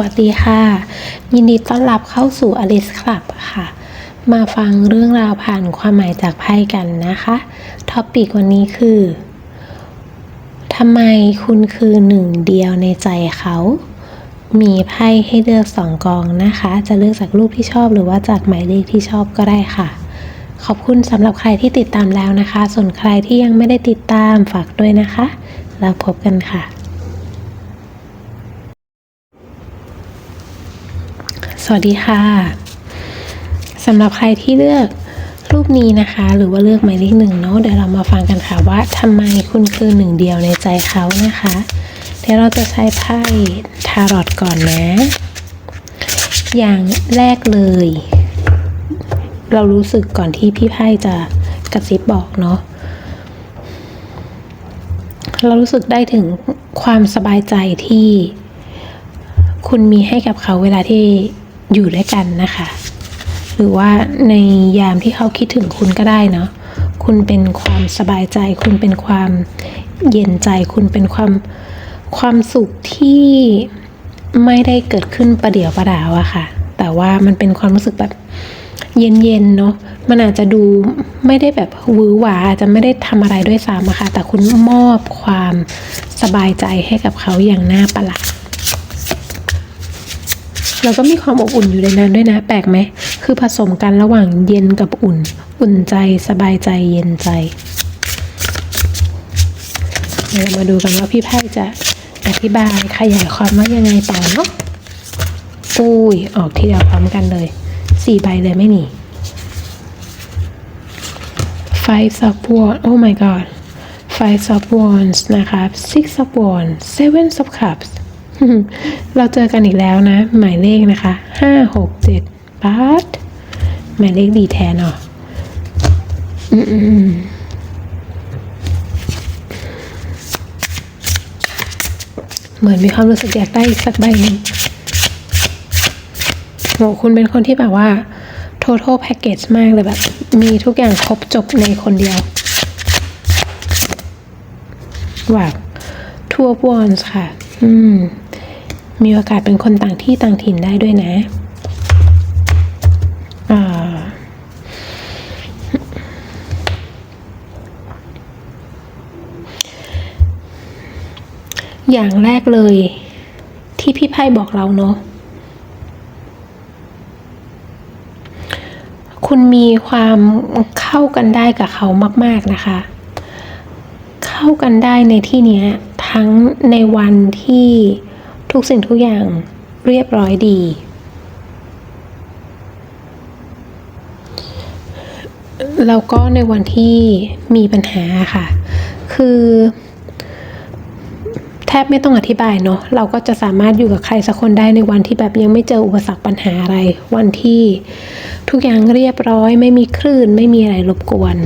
วัสดีค่ะ ยินดีต้อนรับเข้าสู่ Alice Club ค่ะ มาฟังเรื่องราวผ่านความหมายจากไพ่กันนะคะท็อปิกวันนี้คือทำไมคุณคือหนึ่งเดียวในใจเขา มีไพ่ให้เลือกสองกองนะคะ จะเลือกจากรูปที่ชอบหรือว่าจากหมายเลขที่ชอบก็ได้ค่ะ ขอบคุณสำหรับใครที่ติดตามแล้วนะคะ ส่วนใครที่ยังไม่ได้ติดตามฝากด้วยนะคะ แล้วพบกันค่ะ สวัสดีค่ะสำหรับใครที่เลือกรูปนี้นะคะ หรือว่าเลือกหมายเลขหนึ่งเนาะเดี๋ยวเรามาฟังกันค่ะว่าทำไมคุณคือหนึ่งเดียวในใจเขานะคะ เดี๋ยวเราจะใช้ไพ่ทารอตก่อนนะ อย่างแรกเลย เรารู้สึกก่อนที่พี่ไพ่จะกระซิบบอกเนาะเรารู้สึกได้ถึงความสบายใจที่คุณมีให้กับเขาเวลาที่ อยู่ด้วยกันนะคะ หรือว่าในยามที่เขาคิดถึงคุณก็ได้เนาะคุณเป็นความสบายใจ คุณเป็นความเย็นใจ คุณเป็นความความสุขที่ไม่ได้เกิดขึ้นประเดี๋ยวประดาวอะค่ะ แต่ว่ามันเป็นความรู้สึกแบบเย็นๆเนาะมันอาจจะดูไม่ได้แบบหวือหวาอาจจะไม่ได้ทำอะไรด้วยซ้ำอะค่ะแต่คุณมอบความสบายใจให้กับเขาอย่างน่าประหลาด แล้วก็มีความอบอุ่นอยู่ในนั้นด้วยนะ แปลกไหม คือผสมกันระหว่างเย็นกับอุ่น อุ่นใจสบายใจเย็นใจเดี๋ยวเรามาดูกันว่าพี่ไพ่จะอธิบายขยายความว่ายังไงต่อเนาะอุ้ยออกทีเดียวพร้อมกันเลยสี่ใบเลยไม่หนี five of wands oh my god five of wands นะครับ six of wands seven of cups เราเจอกันอีกแล้วนะ หมายเลขนะคะห้าหกเจ็ดบาทหมายเลขดีแทนเนาะอืมเหมือนมีความรู้สึกอยากได้อีกสักใบหนึ่งโหคุณเป็นคนที่แบบว่า total package มากเลยแบบ มีทุกอย่างครบจบในคนเดียวว้าว Two of Wands ค่ะ อืม มีโอกาสเป็นคนต่างที่ต่างถิ่นได้ด้วยนะอย่างแรกเลย ที่พี่ไพ่บอกเราเนาะคุณมีความเข้ากันได้กับเขามาก ๆนะคะ เข้ากันได้ในที่เนี้ยทั้งในวันที่ ทุกสิ่งทุกอย่างเรียบร้อยดี แล้วก็ในวันที่มีปัญหาค่ะ คือแทบไม่ต้องอธิบายเนาะเราก็จะสามารถอยู่กับใครสักคนได้ในวันที่แบบยังไม่เจออุปสรรคปัญหาอะไร วันที่ทุกอย่างเรียบร้อย ไม่มีคลื่น ไม่มีอะไรรบกวน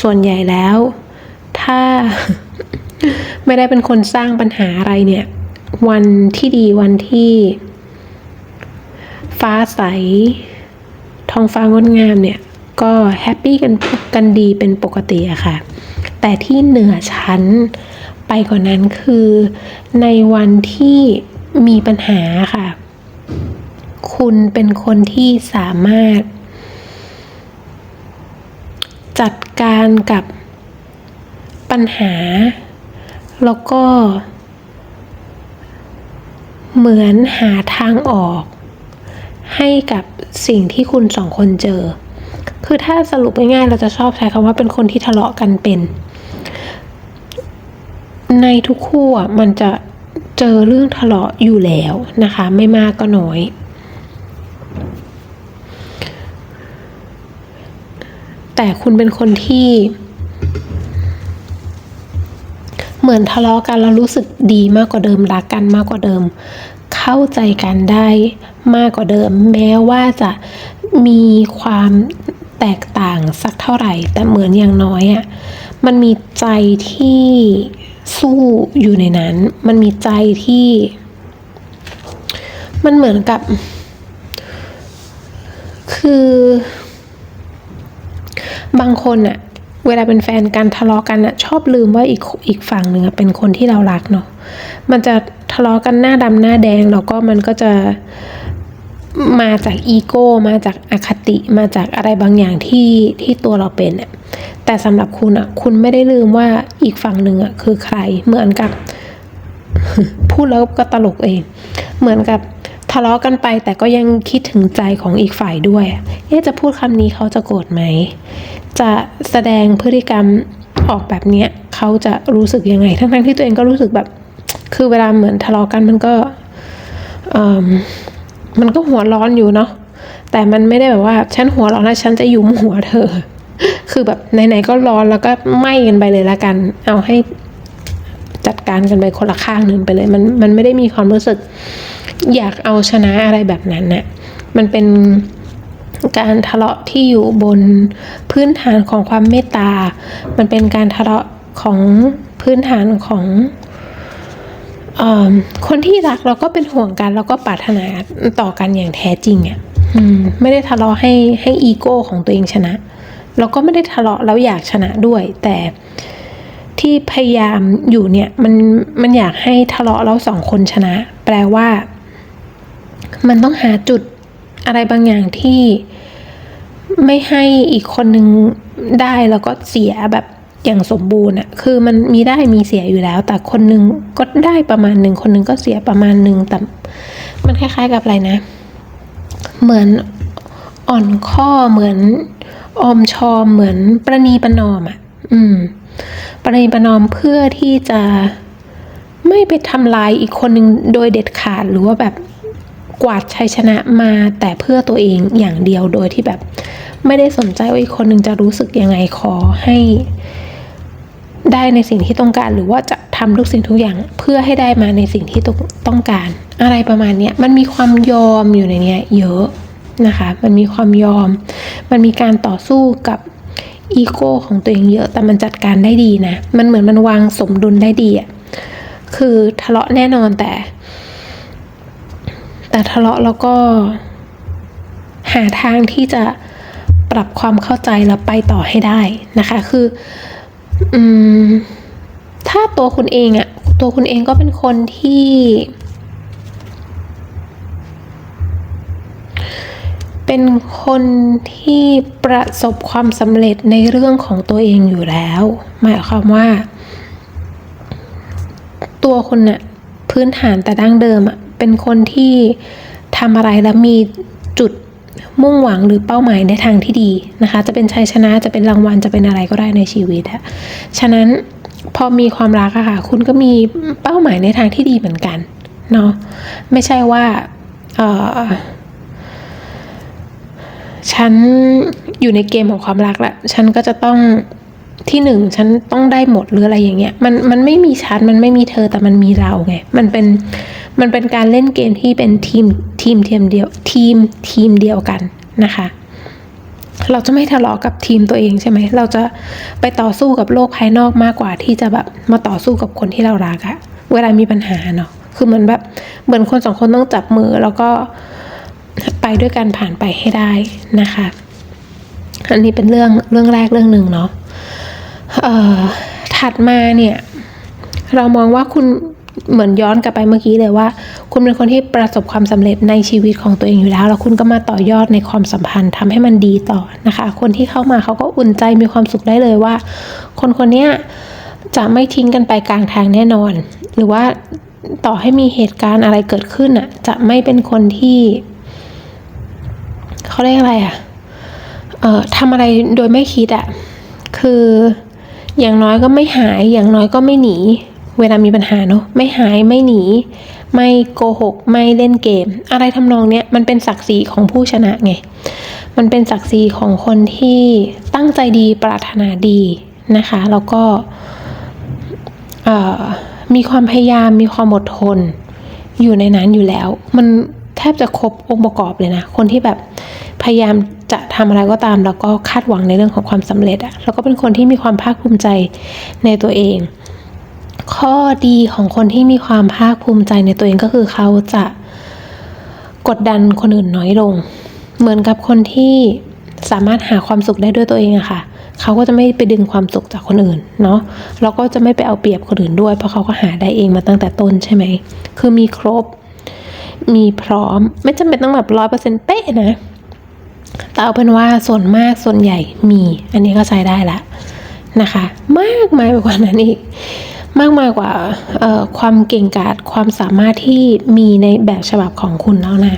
ส่วนใหญ่แล้ว ถ้าไม่ได้เป็นคนสร้างปัญหาอะไรเนี่ย วันที่ดีวันที่ ฟ้าใส ท้องฟ้างดงามเนี่ย ก็แฮปปี้กันกันดีเป็นปกติอะค่ะ แต่ที่เหนือชั้นไปกว่านั้นคือในวันที่มีปัญหาค่ะ คุณเป็นคนที่สามารถ จัดการกับปัญหา แล้วก็ เหมือนหาทางออก ให้กับสิ่งที่คุณสองคนเจอ คือถ้าสรุปง่ายๆเราจะชอบใช้คำว่าเป็นคนที่ทะเลาะกันเป็น ในทุกคู่อะมันจะเจอเรื่องทะเลาะอยู่แล้วนะคะ ไม่มากก็น้อย แต่คุณเป็นคนที่ เหมือนทะเลาะกันแล้วรู้สึกดีมากกว่าเดิมรักกันมากกว่าเดิม เข้าใจกันได้มากกว่าเดิม แม้ว่าจะมีความแตกต่างสักเท่าไหร่ แต่เหมือนอย่างน้อยอะ่ะมันมีใจที่สู้อยู่ในนั้น มันมีใจที่ มันเหมือนกับ คือบางคนอะ เวลาเป็นแฟนกันทะเลาะกันอะชอบลืมว่าอีกอีกฝั่งหนึ่งเป็นคนที่เรารักเนาะมันจะทะเลาะกันหน้าดำหน้าแดงแล้วก็มันก็จะมาจากอีโก้มาจากอคติมาจากอะไรบางอย่างที่ที่ตัวเราเป็นอะแต่สำหรับคุณอะคุณไม่ได้ลืมว่าอีกฝั่งหนึ่งอะคือใครเหมือนกับ พูดแล้วก็ตลกเอง เหมือนกับ ทะเลาะกันไปแต่ก็ยังคิดถึงใจของอีกฝ่ายด้วยเอ๊ะจะพูดคำนี้เขาจะโกรธไหม จะแสดงพฤติกรรมออกแบบเนี้ยเขาจะรู้สึกยังไง ทั้งๆที่ตัวเองก็รู้สึกแบบ คือเวลาเหมือนทะเลาะกันมันก็มันก็หัวร้อนอยู่เนาะแต่มันไม่ได้แบบว่าฉันหัวร้อนแล้วฉันจะหยุมหัวเธอ คือแบบไหนๆก็ร้อนแล้วก็ไหม้กันไปเลยละกัน เอาให้จัดการกันไปคนละข้างหนึ่งไปเลย มันมันไม่ได้มีความรู้สึก อยากเอาชนะอะไรแบบนั้นน่ะมันเป็นการทะเลาะที่อยู่บนพื้นฐานของความเมตตา มันเป็นการทะเลาะของพื้นฐานของเอ่อคนที่รักเราก็เป็นห่วงกัน แล้วก็ปรารถนาต่อกันอย่างแท้จริงอะ่ะอืมไม่ได้ทะเลาะให้ให้อีโก้ของตัวเองชนะเราก็ไม่ได้ทะเลาะแล้วอยากชนะด้วย แต่ที่พยายามอยู่เนี่ยมันมันอยากให้ทะเลาะแล้วสองคนชนะ แปลว่า มันต้องหาจุดอะไรบางอย่างที่ไม่ให้อีกคนนึงได้แล้วก็เสียแบบอย่างสมบูรณ์อะคือมันมีได้มีเสียอยู่แล้ว แต่คนนึงก็ได้ประมาณหนึ่งคนนึงก็เสียประมาณหนึ่งแต่มันคล้าย ๆกับอะไรนะ เหมือนอ่อนข้อเหมือนอมชอมเหมือนประนีประนอมอะอืม ประนีประนอมเพื่อที่จะไม่ไปทำลายอีกคนหนึ่งโดยเด็ดขาดหรือว่าแบบ กวาดชัยชนะมาแต่เพื่อตัวเองอย่างเดียวโดยที่แบบ ไม่ได้สนใจว่าอีกคนหนึ่งจะรู้สึกยังไงขอให้ได้ในสิ่งที่ต้องการหรือว่าจะทำทุกสิ่งทุกอย่างเพื่อให้ได้มาในสิ่งที่ต้องการ อะไรประมาณนี้มันมีความยอมอยู่ในนี้เยอะนะคะ มันมีความยอม มันมีการต่อสู้กับอีโก้ของตัวเองเยอะแต่มันจัดการได้ดีนะ มันเหมือนมันวางสมดุลได้ดีอะคือทะเลาะแน่นอนแต่ แต่ทะเลาะแล้วก็ หาทางที่จะปรับความเข้าใจแล้วไปต่อให้ได้นะคะ คืออืมถ้าตัวคุณเองอะตัวคุณเองก็เป็นคนที่ เป็นคนที่ประสบความสำเร็จในเรื่องของตัวเองอยู่แล้ว หมายความว่า ตัวคุณน่ะพื้นฐานแต่ดั้งเดิมอะ เป็นคนที่ทำอะไรแล้วมีจุดมุ่งหวังหรือเป้าหมายในทางที่ดีนะคะ จะเป็นชัยชนะจะเป็นรางวัลจะเป็นอะไรก็ได้ในชีวิตอะฉะนั้นพอมีความรักอะค่ะ คุณก็มีเป้าหมายในทางที่ดีเหมือนกันเนาะไม่ใช่ว่าเออฉันอยู่ในเกมของความรักละฉันก็จะต้องที่หนึ่งฉันต้องได้หมดหรืออะไรอย่างเงี้ยมันมันไม่มีฉันมันไม่มีเธอแต่มันมีเราไงมันเป็น มันเป็นการเล่นเกมที่เป็นทีมทีมทีมเดียวทีมทีมเดียวกันนะคะ เราจะไม่ทะเลาะกับทีมตัวเองใช่ไหม เราจะไปต่อสู้กับโลกภายนอกมากกว่าที่จะแบบมาต่อสู้กับคนที่เรารักอะเวลามีปัญหาเนาะ คือเหมือนแบบเหมือนคนสองคนต้องจับมือแล้วก็ไปด้วยกันผ่านไปให้ได้นะคะ อันนี้เป็นเรื่องเรื่องแรกเรื่องหนึ่งเนาะถัดมาเนี่ย เรามองว่าคุณ เหมือนย้อนกลับไปเมื่อกี้เลยว่า คุณเป็นคนที่ประสบความสำเร็จในชีวิตของตัวเองอยู่แล้ว แล้วคุณก็มาต่อยอดในความสัมพันธ์ทำให้มันดีต่อนะคะ คนที่เข้ามาเขาก็อุ่นใจมีความสุขได้เลยว่า คนคนนี้จะไม่ทิ้งกันไปกลางทางแน่นอน หรือว่าต่อให้มีเหตุการณ์อะไรเกิดขึ้นอะ จะไม่เป็นคนที่เขาเรียกอะไรอะเอ่อทำอะไรโดยไม่คิดอะ คืออย่างน้อยก็ไม่หาย อย่างน้อยก็ไม่หนี เวลามีปัญหาเนอะไม่หายไม่หนี ไม่โกหก ไม่เล่นเกม อะไรทำนองเนี้ยมันเป็นศักดิ์ศรีของผู้ชนะไง มันเป็นศักดิ์ศรีของคนที่ตั้งใจดีปรารถนาดีนะคะ แล้วก็มีความพยายามมีความอดทน อยู่ในนั้นอยู่แล้ว มันแทบจะครบองค์ประกอบเลยนะ คนที่แบบพยายามจะทำอะไรก็ตาม แล้วก็คาดหวังในเรื่องของความสำเร็จอะแล้วก็เป็นคนที่มีความภาคภูมิใจในตัวเอง ข้อดีของคนที่มีความภาคภูมิใจในตัวเองก็คือเขาจะกดดันคนอื่นน้อยลง เหมือนกับคนที่สามารถหาความสุขได้ด้วยตัวเองอะค่ะ เขาก็จะไม่ไปดึงความสุขจากคนอื่นเนาะแล้วก็จะไม่ไปเอาเปรียบคนอื่นด้วย เพราะเขาก็หาได้เองมาตั้งแต่ต้นใช่ไหม คือมีครบ มีพร้อม ไม่จำเป็นต้องแบบร้อยเปอร์เซ็นต์เป๊ะนะ แต่เอาเป็นว่าส่วนมากส่วนใหญ่มี อันนี้ก็ใช้ได้ละนะคะ มากมายไปกว่านั้นอีก มากมายกว่าความเก่งกาจความสามารถที่มีในแบบฉบับของคุณแล้วนะ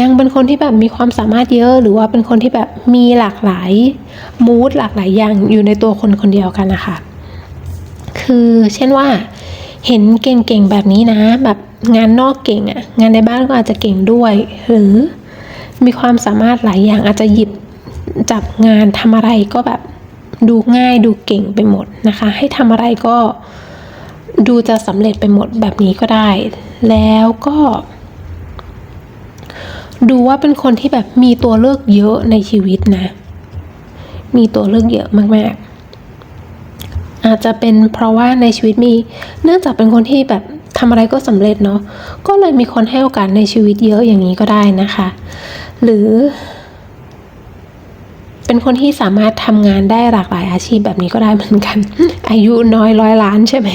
ยังเป็นคนที่แบบมีความสามารถเยอะ หรือว่าเป็นคนที่แบบมีหลากหลายมูดหลากหลายอย่างอยู่ในตัวคนคนเดียวกันนะคะคือเช่นว่าเห็นเก่งๆแบบนี้นะ แบบงานนอกเก่งอะงานในบ้านก็อาจจะเก่งด้วย หรือมีความสามารถหลายอย่างอาจจะหยิบจับงานทำอะไรก็แบบดูง่ายดูเก่งไปหมดนะคะ ให้ทำอะไรก็ ดูจะสำเร็จไปหมดแบบนี้ก็ได้ แล้วก็ ดูว่าเป็นคนที่แบบมีตัวเลือกเยอะในชีวิตนะ มีตัวเลือกเยอะมากๆ อาจจะเป็นเพราะว่าในชีวิตมี เนื่องจากเป็นคนที่แบบทำอะไรก็สำเร็จเนาะก็เลยมีคนให้โอกาสในชีวิตเยอะอย่างนี้ก็ได้นะคะ หรือ เป็นคนที่สามารถทำงานได้หลากหลายอาชีพแบบนี้ก็ได้เหมือนกัน อายุน้อยร้อยล้านใช่ไหม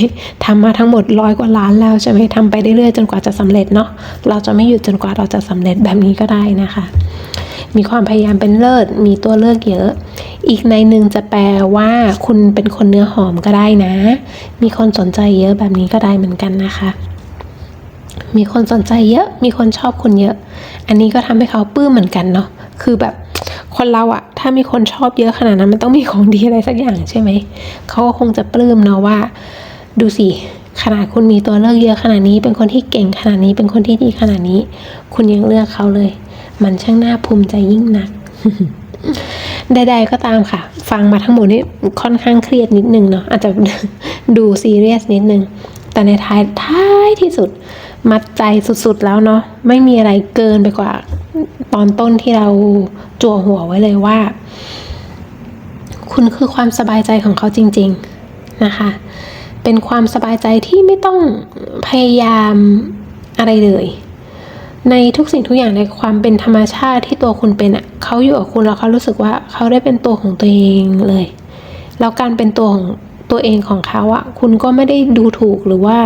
ทำมาทั้งหมดร้อยกว่าล้านแล้วใช่ไหมทำไปเรื่อยๆจนกว่าจะสำเร็จเนาะเราจะไม่หยุดจนกว่าเราจะสำเร็จแบบนี้ก็ได้นะคะ มีความพยายามเป็นเลิศมีตัวเลือกเยอะ อีกในหนึ่งจะแปลว่า คุณเป็นคนเนื้อหอมก็ได้นะ มีคนสนใจเยอะแบบนี้ก็ได้เหมือนกันนะคะมีคนสนใจเยอะ มีคนชอบคุณเยอะ อันนี้ก็ทำให้เขาปื้มเหมือนกันเนาะ คือแบบ คนเราอะถ้ามีคนชอบเยอะขนาดนั้นมันต้องมีของดีอะไรสักอย่างใช่ไหมเขาก็คงจะปลื้มเนาะว่า ดูสิขนาดคุณมีตัวเลือกเยอะขนาดนี้ เป็นคนที่เก่งขนาดนี้เป็นคนที่ดีขนาดนี้ คุณยังเลือกเขาเลย มันช่างน่าภูมิใจยิ่งนักใดๆก็ตามค่ะ ฟังมาทั้งหมดนี้ค่อนข้างเครียดนิดนึงเนาะอาจจะดูซีเรียสนิดนึง แต่ในท้ายท้ายที่สุด มัดใจสุดๆแล้วเนาะไม่มีอะไรเกินไปกว่า ตอนต้นที่เราจั่วหัวไว้เลยว่า คุณคือความสบายใจของเขาจริง ๆนะคะ เป็นความสบายใจที่ไม่ต้องพยายามอะไรเลยในทุกสิ่งทุกอย่างในความเป็นธรรมชาติที่ตัวคุณเป็นอะเขาอยู่กับคุณแล้วเขารู้สึกว่าเขาได้เป็นตัวของตัวเองเลย แล้วการเป็นตัวของตัวเองของเขาอะคุณก็ไม่ได้ดูถูกหรือว่า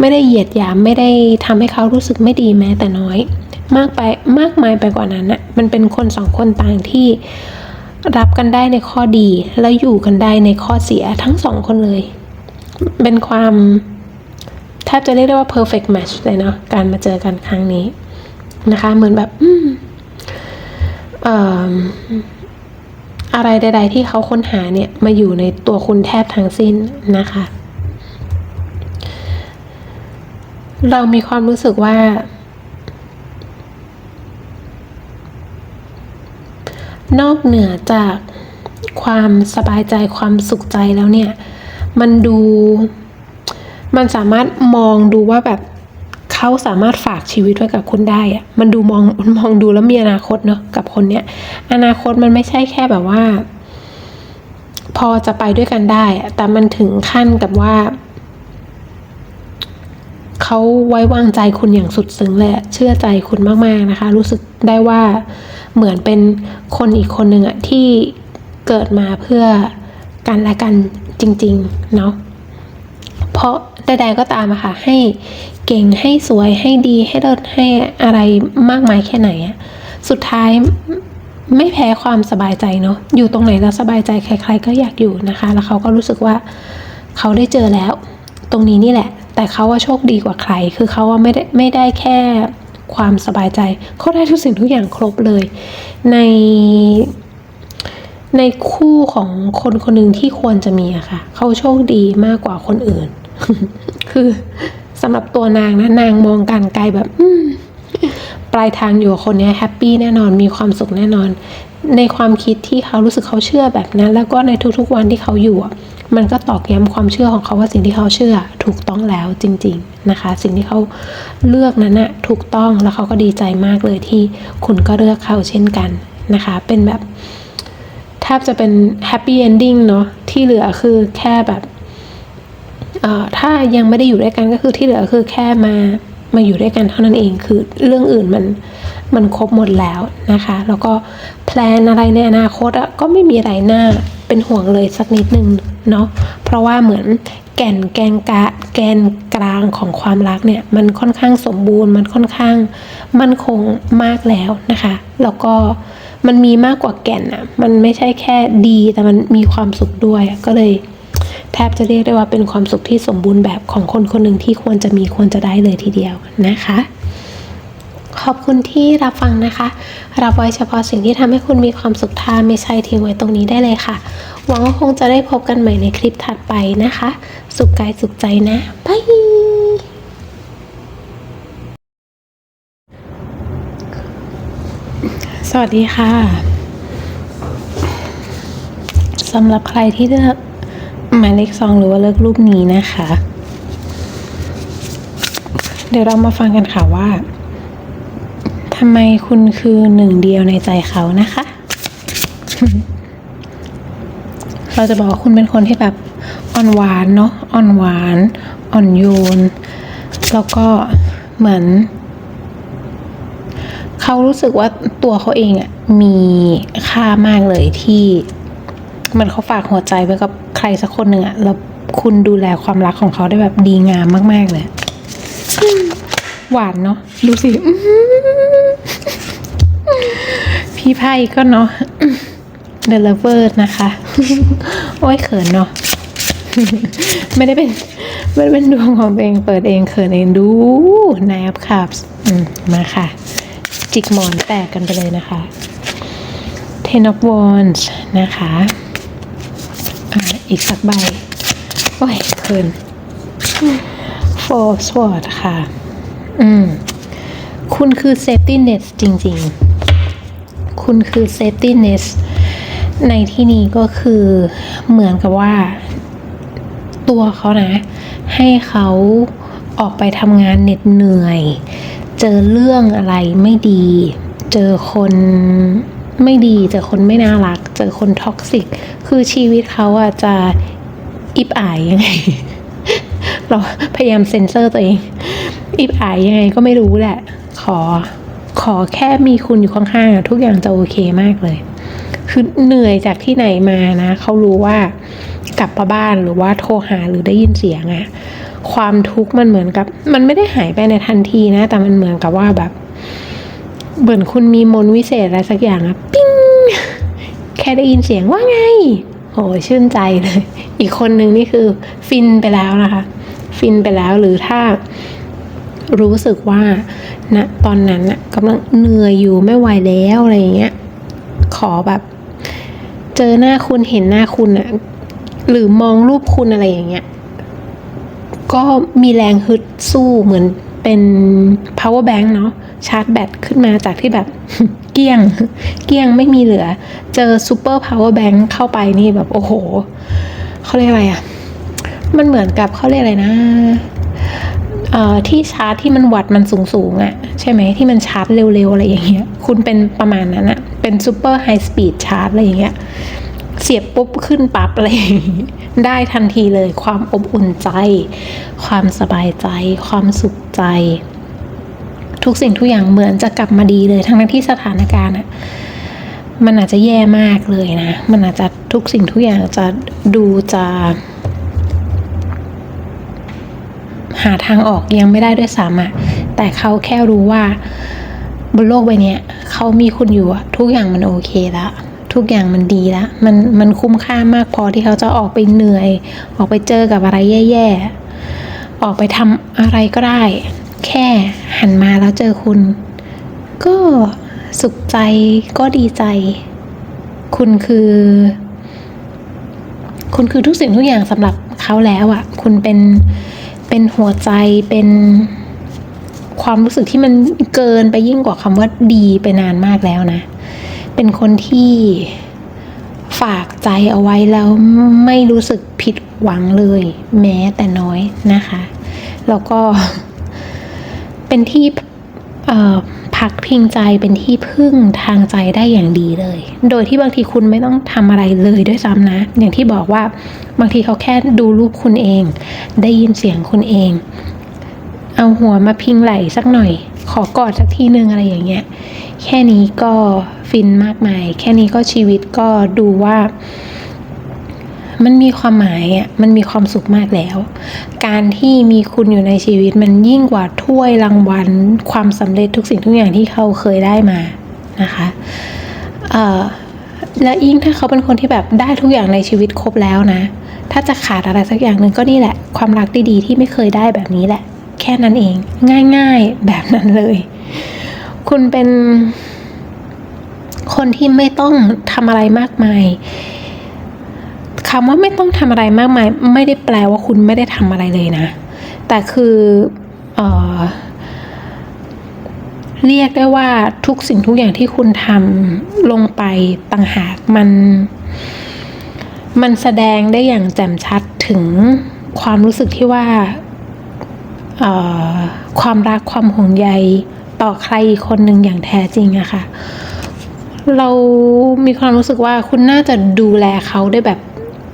ไม่ได้เหยียดหยามไม่ได้ทำให้เขารู้สึกไม่ดีแม้แต่น้อย มากไปมากมายไปกว่านั้นอะมันเป็นคนสองคนต่างที่รับกันได้ในข้อดี และอยู่กันได้ในข้อเสียทั้งสองคนเลย เป็นความแทบจะเรียกได้ว่า perfect match เลยเนาะการมาเจอกันครั้งนี้นะคะ เหมือนแบบอืมเอ่ออะไรใด ๆ ที่เขาค้นหาเนี่ยมาอยู่ในตัวคุณแทบทั้งสิ้นนะคะ เรามีความรู้สึกว่า นอกเหนือจากความสบายใจความสุขใจแล้วเนี่ย มันดู มันสามารถมองดูว่าแบบเขาสามารถฝากชีวิตไว้กับคุณได้อะมันดูมองมองดูแล้วมีอนาคตเนาะกับคนเนี้ย อนาคตมันไม่ใช่แค่แบบว่า พอจะไปด้วยกันได้อะแต่มันถึงขั้นกับว่า เขาไว้วางใจคุณอย่างสุดซึ้งเละเชื่อใจคุณมากๆนะคะ รู้สึกได้ว่าเหมือนเป็นคนอีกคนหนึ่งอะที่เกิดมาเพื่อกันและกันจริงๆเนาะเพราะใดๆก็ตามอะค่ะ ให้เก่งให้สวยให้ดีให้เลิศให้อะไรมากมายแค่ไหนอะสุดท้ายไม่แพ้ความสบายใจเนาะอยู่ตรงไหนแล้วสบายใจใคร ๆ ก็อยากอยู่นะคะ แล้วเขาก็รู้สึกว่าเขาได้เจอแล้ว ตรงนี้นี่แหละ แต่เขาว่าโชคดีกว่าใคร คือเขาว่าไม่ได้ไม่ได้แค่ความสบายใจ เขาได้ทุกสิ่งทุกอย่างครบเลย ในในคู่ของคนคนหนึ่งที่ควรจะมีอะค่ะ เขาโชคดีมากกว่าคนอื่น คือสำหรับตัวนางนะนางมองการไกลแบบปลายทางอยู่กับคนนี้แฮปปี้แน่นอนมีความสุขแน่นอน ในความคิดที่เขารู้สึกเขาเชื่อแบบนั้น แล้วก็ในทุกๆวันที่เขาอยู่อะ มันก็ตอกย้ำความเชื่อของเขาว่าสิ่งที่เขาเชื่อถูกต้องแล้วจริง ๆนะคะ สิ่งที่เขาเลือกนั้นนะถูกต้องแล้วเขาก็ดีใจมากเลยที่คุณก็เลือกเขาเช่นกันนะคะ เป็นแบบแทบจะเป็นแฮปปี้เอนดิ้งเนาะที่เหลือคือแค่แบบเอ่อถ้ายังไม่ได้อยู่ด้วยกันก็คือที่เหลือคือแค่มามาอยู่ด้วยกันเท่านั้นเองคือเรื่องอื่นมัน มันครบหมดแล้วนะคะ แล้วก็แพลนอะไรในอนาคตอะก็ไม่มีอะไรน่าเป็นห่วงเลยสักนิดนึงเนาะเพราะว่าเหมือนแก่นแกนกะแกนกลางของความรักเนี่ยมันค่อนข้างสมบูรณ์ มันค่อนข้างมั่นคงมากแล้วนะคะ แล้วก็มันมีมากกว่าแก่นอะมันไม่ใช่แค่ดีแต่มันมีความสุขด้วยก็เลยแทบจะเรียกได้ว่าเป็นความสุขที่สมบูรณ์แบบของคนคนหนึ่งที่ควรจะมีควรจะได้เลยทีเดียวนะคะ ขอบคุณที่รับฟังนะคะ รับไว้เฉพาะสิ่งที่ทำให้คุณมีความสุขถ้าไม่ใช่ทิ้งไว้ตรงนี้ได้เลยค่ะ หวังว่าคงจะได้พบกันใหม่ในคลิปถัดไปนะคะ สุขกายสุขใจนะบายสวัสดีค่ะสำหรับใครที่เลือกหมายเลขสองหรือว่าเลือกรูปนี้นะคะ เดี๋ยวเรามาฟังกันค่ะว่า ทำไมคุณคือหนึ่งเดียวในใจเขานะคะ เราจะบอกว่าคุณเป็นคนที่แบบอ่อนหวานเนาะอ่อนหวาน อ่อนโยน แล้วก็เหมือน เขารู้สึกว่าตัวเขาเองอะมีค่ามากเลยที่มันเขาฝากหัวใจไว้กับใครสักคนหนึ่งอะแล้วคุณดูแลความรักของเขาได้แบบดีงามมาก ๆ เลย หวานเนาะดูสิพี่ไพ่ก็เนาะ The Lover นะคะ โอ้ยเขินเนาะไม่ได้เป็นไม่ได้เป็นดวงของตัวเองเปิดเองเขินเองดูนายอัพคับมาค่ะ จิกหมอนแตกกันไปเลยนะคะ Ten of Wands นะคะอะอีกสักใบ โอ้ยเขิน Four of Swords ค่ะ อืมคุณคือ safety net จริง ๆ คุณคือ safety net ในที่นี้ก็คือเหมือนกับว่า ตัวเขานะ ให้เขาออกไปทำงานเหน็ดเหนื่อย เจอเรื่องอะไรไม่ดี เจอคนไม่ดี เจอคนไม่น่ารัก เจอคนท็อกซิก คือชีวิตเขาอะจะอิบอายยังไง เราพยายามเซ็นเซอร์ตัวเอง อิบอายยังไงก็ไม่รู้แหละ ขอ ขอแค่มีคุณอยู่ข้างๆทุกอย่างจะโอเคมากเลย คือเหนื่อยจากที่ไหนมานะ เขารู้ว่ากลับมาบ้านหรือว่าโทรหาหรือได้ยินเสียงอะความทุกข์มันเหมือนกับ มันไม่ได้หายไปในทันทีนะ แต่มันเหมือนกับว่าแบบเหมือนคุณมีมนวิเศษอะไรสักอย่างอะปิ้งแค่ได้ยินเสียงว่าไงโหชื่นใจเลย อีกคนนึงนี่คือฟินไปแล้วนะคะ ฟินไปแล้วหรือถ้า รู้สึกว่าณตอนนั้นน่ะกำลังเหนื่อยอยู่ไม่ไหวแล้วอะไรอย่างเงี้ยขอแบบ เจอหน้าคุณเห็นหน้าคุณอะหรือมองรูปคุณอะไรอย่างเงี้ยก็มีแรงฮึดสู้เหมือนเป็น power bank เนาะชาร์จแบตขึ้นมาจากที่แบบเกี้ยง เกี้ยงไม่มีเหลือ เจอ super power bank เข้าไปนี่แบบ โอ้โหเขาเรียกอะไรอะมันเหมือนกับเขาเรียกอะไรนะ ที่ชาร์จที่มันวัดมันสูงสูงอะใช่ไหมที่มันชาร์จเร็วๆอะไรอย่างเงี้ยคุณเป็นประมาณนั้นอะเป็นซูเปอร์ไฮสปีดชาร์จอะไรอย่างเงี้ยเสียบปุ๊บขึ้นปั๊บอะไรอย่างงี้ได้ทันทีเลยความอบอุ่นใจ ความสบายใจ ความสุขใจ ทุกสิ่งทุกอย่างเหมือนจะกลับมาดีเลย ทั้งที่สถานการณ์อะมันอาจจะแย่มากเลยนะ มันอาจจะทุกสิ่งทุกอย่างจะดูจะ หาทางออกยังไม่ได้ด้วยซ้ำอะแต่เขาแค่รู้ว่า บนโลกใบนี้เขามีคุณอยู่อะทุกอย่างมันโอเคแล้วทุกอย่างมันดีแล้วมันมันคุ้มค่ามากพอที่เขาจะออกไปเหนื่อย ออกไปเจอกับอะไรแย่ๆ ออกไปทำอะไรก็ได้ แค่หันมาแล้วเจอคุณ ก็สุขใจก็ดีใจ คุณคือ คุณคือทุกสิ่งทุกอย่างสำหรับเขาแล้วอะ่ะ คุณเป็น เป็นหัวใจเป็นความรู้สึกที่มันเกินไปยิ่งกว่าคำว่าดีไปนานมากแล้วนะ เป็นคนที่ฝากใจเอาไว้แล้วไม่รู้สึกผิดหวังเลย แม้แต่น้อยนะคะ แล้วก็เป็นที่ พักพิงใจเป็นที่พึ่งทางใจได้อย่างดีเลย โดยที่บางทีคุณไม่ต้องทำอะไรเลยด้วยซ้ำนะ อย่างที่บอกว่าบางทีเขาแค่ดูรูปคุณเอง ได้ยินเสียงคุณเอง เอาหัวมาพิงไหล่สักหน่อย ขอกอดสักทีนึงอะไรอย่างเงี้ย แค่นี้ก็ฟินมากมาย แค่นี้ก็ชีวิตก็ดูว่า มันมีความหมายอะมันมีความสุขมากแล้ว การที่มีคุณอยู่ในชีวิตมันยิ่งกว่าถ้วยรางวัล ความสำเร็จทุกสิ่งทุกอย่างที่เขาเคยได้มานะคะเอ่อและยิ่งถ้าเขาเป็นคนที่แบบได้ทุกอย่างในชีวิตครบแล้วนะ ถ้าจะขาดอะไรสักอย่างหนึ่งก็นี่แหละ ความรักดีๆที่ไม่เคยได้แบบนี้แหละ แค่นั้นเอง ง่ายๆแบบนั้นเลย คุณเป็นคนที่ไม่ต้องทำอะไรมากมาย คำว่าไม่ต้องทำอะไรมากมาย ไม่ได้แปลว่าคุณไม่ได้ทำอะไรเลยนะ แต่คือเออเรียกได้ว่าทุกสิ่งทุกอย่างที่คุณทำลงไปต่างหากมันมันแสดงได้อย่างแจ่มชัดถึงความรู้สึกที่ว่าความรักความห่วงใยต่อใครอีกคนหนึ่งอย่างแท้จริงอะค่ะ เรามีความรู้สึกว่าคุณน่าจะดูแลเขาได้แบบ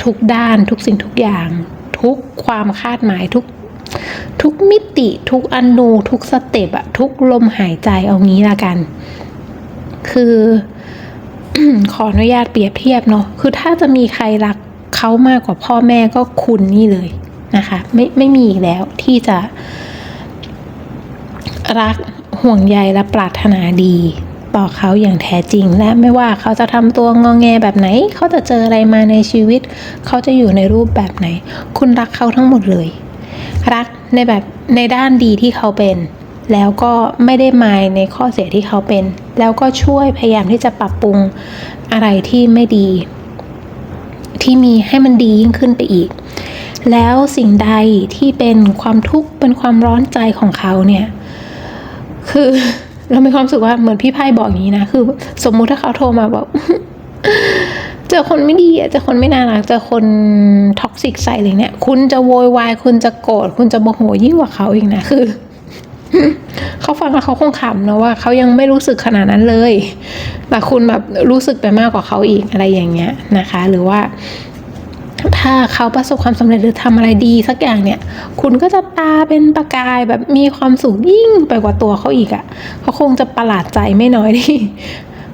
ทุกด้านทุกสิ่งทุกอย่าง ทุกความคาดหมายทุกทุกมิติทุกอนูทุกสเต็ปอะทุกลมหายใจเอางี้ละกัน คือขออนุญาตเปรียบเทียบเนาะคือถ้าจะมีใครรักเขามากกว่าพ่อแม่ก็คุณนี่เลยนะคะ ไม่ไม่มีอีกแล้วที่จะรักห่วงใยและปรารถนาดี ต่อเขาอย่างแท้จริง และไม่ว่าเขาจะทำตัวงองแงแบบไหน เขาจะเจออะไรมาในชีวิต เขาจะอยู่ในรูปแบบไหน คุณรักเขาทั้งหมดเลย รักในแบบในด้านดีที่เขาเป็น แล้วก็ไม่ได้มายในข้อเสียที่เขาเป็น แล้วก็ช่วยพยายามที่จะปรับปรุงอะไรที่ไม่ดี ที่มีให้มันดียิ่งขึ้นไปอีก แล้วสิ่งใดที่เป็นความทุกข์เป็นความร้อนใจของเขาเนี่ย คือ เรามีความรู้สึกว่าเหมือนพี่ไพ่บอกอย่างนี้นะ คือ สมมุติถ้าเขาโทรมาบอกเจอคนไม่ดีอะเจอคนไม่น่ารักเจอคนท็อกซิกใส่อะไรเนี่ย คุณจะโวยวายคุณจะโกรธคุณจะโมโหยิ่งกว่าเขาอีกนะคือเขาฟังแล้วเขาคงขำนะว่าเขายังไม่รู้สึกขนาดนั้นเลย แต่คุณแบบรู้สึกไปมากกว่าเขาอีกอะไรอย่างเงี้ยนะคะ หรือว่า ถ้าเขาประสบความสำเร็จหรือทำอะไรดีสักอย่างเนี่ย คุณก็จะตาเป็นประกายแบบมีความสุขยิ่งไปกว่าตัวเขาอีกอะ่ะ เขาคงจะประหลาดใจไม่น้อยที่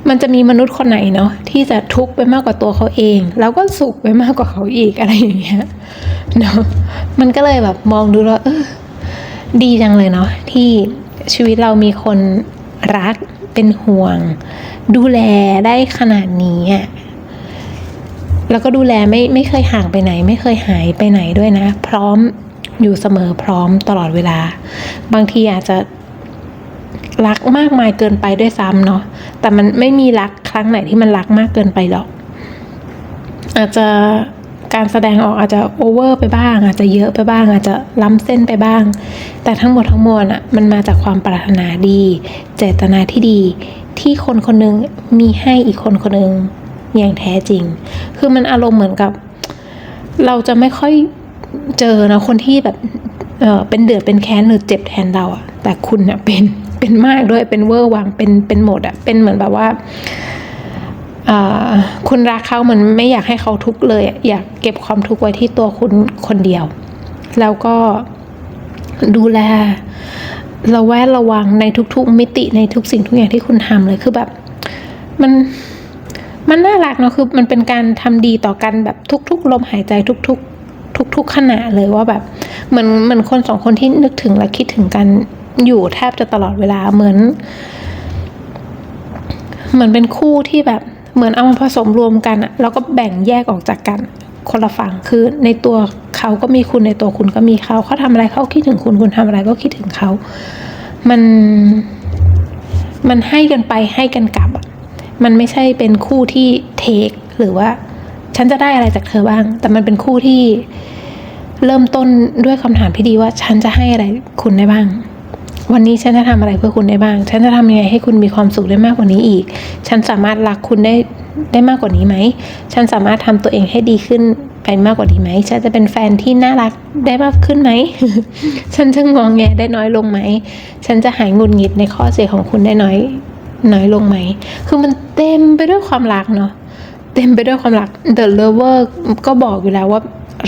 มันจะมีมนุษย์คนไหนเนาะที่จะทุกข์ไปมากกว่าตัวเขาเอง แล้วก็สุขไปมากกว่าเขาอีกอะไรอย่างเงี้ยเนาะมันก็เลยแบบมองดูแล้วเออดีจังเลยเนาะที่ชีวิตเรามีคนรักเป็นห่วง ดูแลได้ขนาดนี้อะ แล้วก็ดูแลไม่ไม่เคยห่างไปไหน ไม่เคยหายไปไหนด้วยนะ พร้อมอยู่เสมอพร้อมตลอดเวลา บางทีอาจจะรักมากมายเกินไปด้วยซ้ำเนาะแต่มันไม่มีรักครั้งไหนที่มันรักมากเกินไปหรอก อาจจะการแสดงออกอาจจะโอเวอร์ไปบ้าง อาจจะเยอะไปบ้าง อาจจะล้ำเส้นไปบ้าง แต่ทั้งหมดทั้งมวลอะมันมาจากความปรารถนาดี เจตนาที่ดี ที่คนคนหนึงมีให้อีกคนคนหนึง อย่างแท้จริง คือมันอารมณ์เหมือนกับ เราจะไม่ค่อยเจอนะคนที่แบบเออเป็นเดือดเป็นแค้นหรือเจ็บแทนเราอะแต่คุณเนี่ยเป็นเป็นมากด้วยเป็นเวอร์วังเป็นเป็นหมดอะเป็นเหมือนแบบว่าคุณรักเขาเหมือนไม่อยากให้เขาทุกข์เลยอะอยากเก็บความทุกข์ไว้ที่ตัวคุณคนเดียว แล้วก็ดูแลระแวดระวังในทุกๆมิติในทุกสิ่งทุกอย่างที่คุณทำเลยคือแบบ มัน มันน่ารักเนาะคือมันเป็นการทำดีต่อกันแบบทุก ๆ ลมหายใจทุก ๆ ทุก ๆ ขณะเลยว่าแบบเหมือนเหมือนคนสองคนที่นึกถึงและคิดถึงกันอยู่แทบจะตลอดเวลาเหมือน เหมือนเป็นคู่ที่แบบเหมือนเอามาผสมรวมกันอะแล้วก็แบ่งแยกออกจากกัน คนละฝั่งคือในตัวเขาก็มีคุณในตัวคุณก็มีเขาเขาทำอะไรเขาคิดถึงคุณคุณทำอะไรก็คิดถึงเขา มันมันให้กันไปให้กันกลับอะ มันไม่ใช่เป็นคู่ที่เทคหรือว่า ฉันจะได้อะไรจากเธอบ้าง แต่มันเป็นคู่ที่เริ่มต้นด้วยคำถามที่ดีว่า ฉันจะให้อะไรคุณได้บ้าง วันนี้ฉันจะทำอะไรเพื่อคุณได้บ้าง ฉันจะทำยังไงให้คุณมีความสุขได้มากกว่านี้อีก ฉันสามารถรักคุณได้ได้มากกว่านี้ไหม ฉันสามารถทำตัวเองให้ดีขึ้นไปมากกว่านี้ไหม ฉันจะเป็นแฟนที่น่ารักได้มากขึ้นไหม ฉันจะงองแงได้น้อยลงไหม ฉันจะหายหงุดหงิดในข้อเสียของคุณได้น้อย น้อยลงไหม คือมันเต็มไปด้วยความรักเนาะ เต็มไปด้วยความรัก The Lover ก็บอกอยู่แล้วว่า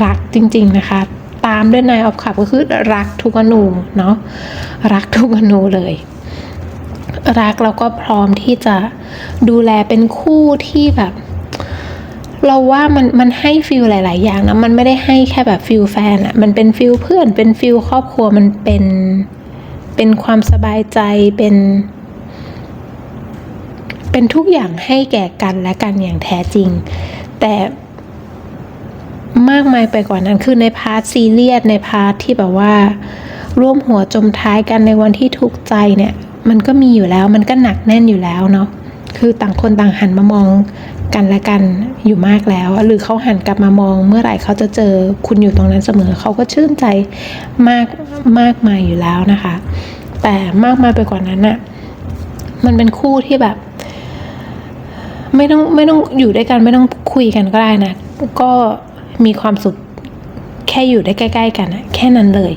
รักจริง ๆ นะคะ ตามด้วยนายออฟขับก็คือรักทุกอนูเนาะ รักทุกอนูเลย รักแล้วก็พร้อมที่จะดูแลเป็นคู่ที่แบบเราว่ามันมันให้ฟิลหลาย ๆ อย่างนะมันไม่ได้ให้แค่แบบฟิลแฟนอะมันเป็นฟิลเพื่อนเป็นฟิลครอบครัวมันเป็นเป็นความสบายใจเป็น เป็นทุกอย่างให้แก่กันและกันอย่างแท้จริง แต่มากมายไปกว่านั้นคือในพาร์ทซีเรียสในพาร์ทที่แบบว่า ร่วมหัวจมท้ายกันในวันที่ทุกข์ใจเนี่ย มันก็มีอยู่แล้วมันก็หนักแน่นอยู่แล้วเนาะคือต่างคนต่างหันมามองกันและกันอยู่มากแล้ว หรือเขาหันกลับมามองเมื่อไหร่เขาจะเจอคุณอยู่ตรงนั้นเสมอเขาก็ชื่นใจมากมากมายอยู่แล้วนะคะ แต่มากมายไปกว่านั้นอะมันเป็นคู่ที่แบบ ไม่ต้องไม่ต้องอยู่ด้วยกันไม่ต้องคุยกันก็ได้นะ ก็มีความสุขแค่อยู่ได้ใกล้ ๆ กันอะแค่นั้นเลย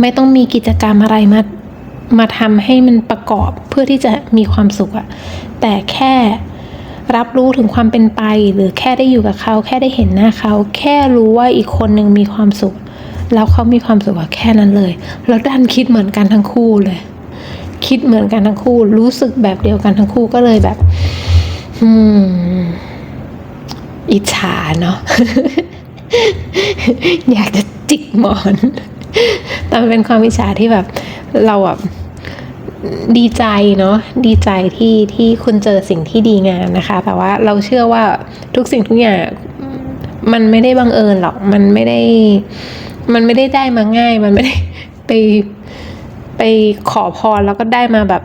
ไม่ต้องมีกิจกรรมอะไรมามาทำให้มันประกอบเพื่อที่จะมีความสุขอะแต่แค่รับรู้ถึงความเป็นไป หรือแค่ได้อยู่กับเขา แค่ได้เห็นหน้าเขา แค่รู้ว่าอีกคนหนึ่งมีความสุข แล้วเขามีความสุขแค่นั้นเลย แล้วดันคิดเหมือนกันทั้งคู่เลย คิดเหมือนกันทั้งคู่ รู้สึกแบบเดียวกันทั้งคู่ก็เลยแบบ อืม อิจฉาเนาะอยากจะจิกหมอน แต่มันเป็นความอิจฉาที่แบบ เราแบบดีใจเนาะดีใจที่ที่คุณเจอสิ่งที่ดีงามนะคะ แต่ว่าเราเชื่อว่าทุกสิ่งทุกอย่างมันไม่ได้บังเอิญหรอก มันไม่ได้ มันไม่ได้ได้มาง่าย มันไม่ได้ไป ไปขอพรแล้วก็ได้มาแบบ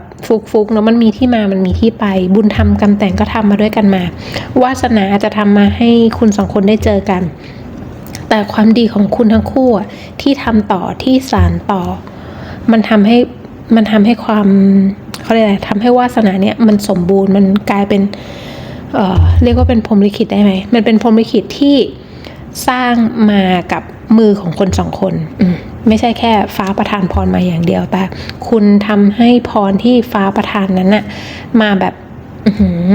ฟุกๆเนาะมันมีที่มามันมีที่ไป บุญทำกรรมแต่งก็ทำมาด้วยกันมาวาสนาจะทำมาให้คุณสองคนได้เจอกัน แต่ความดีของคุณทั้งคู่ที่ทำต่อที่สารต่อ มันทำให้มันทำให้ความเขาเรียกอะไรทำให้วาสนาเนี่ยมันสมบูรณ์มันกลายเป็นเอ่อเรียกว่าเป็นพรหมลิขิตได้ไหมมันเป็นพรหมลิขิตที่สร้างมากับ มือของคนสองคนอืมไม่ใช่แค่ฟ้าประทานพรมาอย่างเดียว แต่คุณทำให้พรที่ฟ้าประทานนั้นน่ะมาแบบอื้อหือ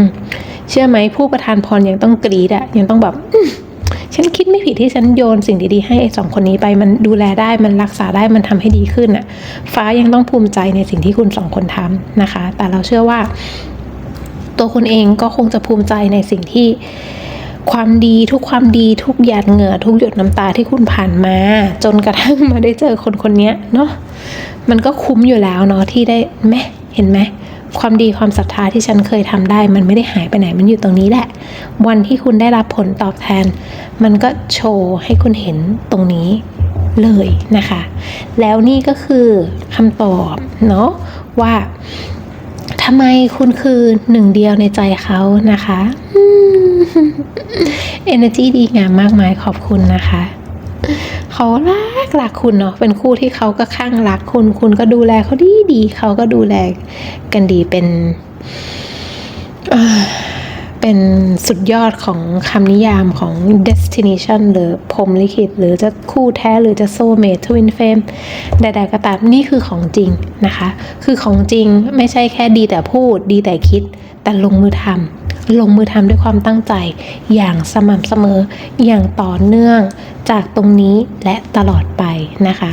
เชื่อไหมผู้ประทานพรยังต้องกรีดอะยังต้องแบบอื้อฉันคิดไม่ผิดที่ฉันโยนสิ่งดีๆให้ไอ้สองคนนี้ไปมันดูแลได้มันรักษาได้มันทำให้ดีขึ้นอะฟ้ายังต้องภูมิใจในสิ่งที่คุณสองคนทำนะคะ แต่เราเชื่อว่า ตัวคุณเองก็คงจะภูมิใจในสิ่งที่ ความดีทุกความดีทุกหยาดเหงื่อทุกหยดน้ำตาที่คุณผ่านมา จนกระทั่งมาได้เจอคนคนนี้เนาะมันก็คุ้มอยู่แล้วเนาะที่ได้ไหมเห็นไหมความดีความศรัทธาที่ฉันเคยทำได้ มันไม่ได้หายไปไหนมันอยู่ตรงนี้แหละ วันที่คุณได้รับผลตอบแทน มันก็โชว์ให้คุณเห็นตรงนี้เลยนะคะ แล้วนี่ก็คือคำตอบเนาะว่า ทำไมคุณคือหนึ่งเดียวในใจเขานะคะอืม energy ดีงามมากมายขอบคุณนะคะเขารักรักคุณเนาะเป็นคู่ที่เขาก็ข้างรักคุณ คุณก็ดูแลเขาดีดีเขาก็ดูแลกันดีเป็น เป็นสุดยอดของคำนิยามของ destination หรือพรมลิขิต หรือจะคู่แท้หรือจะ soulmate twin flame ใดๆก็ตามนี่คือของจริงนะคะ คือของจริงไม่ใช่แค่ดีแต่พูดดีแต่คิด แต่ลงมือทำลงมือทำด้วยความตั้งใจ อย่างสม่ำเสมออย่างต่อเนื่องจากตรงนี้และตลอดไปนะคะ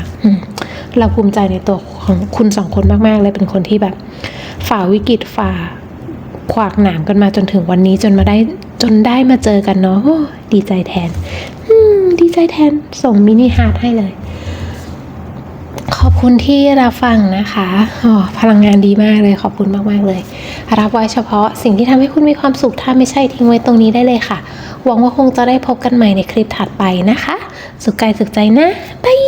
เราภูมิใจในตัวของคุณสองคนมากๆเลยเป็นคนที่แบบฝ่าวิกฤตฝ่า ขวากหนามกันมาจนถึงวันนี้จนมาได้จนได้มาเจอกันเนาะดีใจแทนดีใจแทนส่งมินิฮาร์ทให้เลย ขอบคุณที่รับฟังนะคะอ๋อพลังงานดีมากเลยขอบคุณมากๆเลย รับไว้เฉพาะสิ่งที่ทำให้คุณมีความสุขถ้าไม่ใช่ทิ้งไว้ตรงนี้ได้เลยค่ะ หวังว่าคงจะได้พบกันใหม่ในคลิปถัดไปนะคะ สุขกายสุขใจนะบาย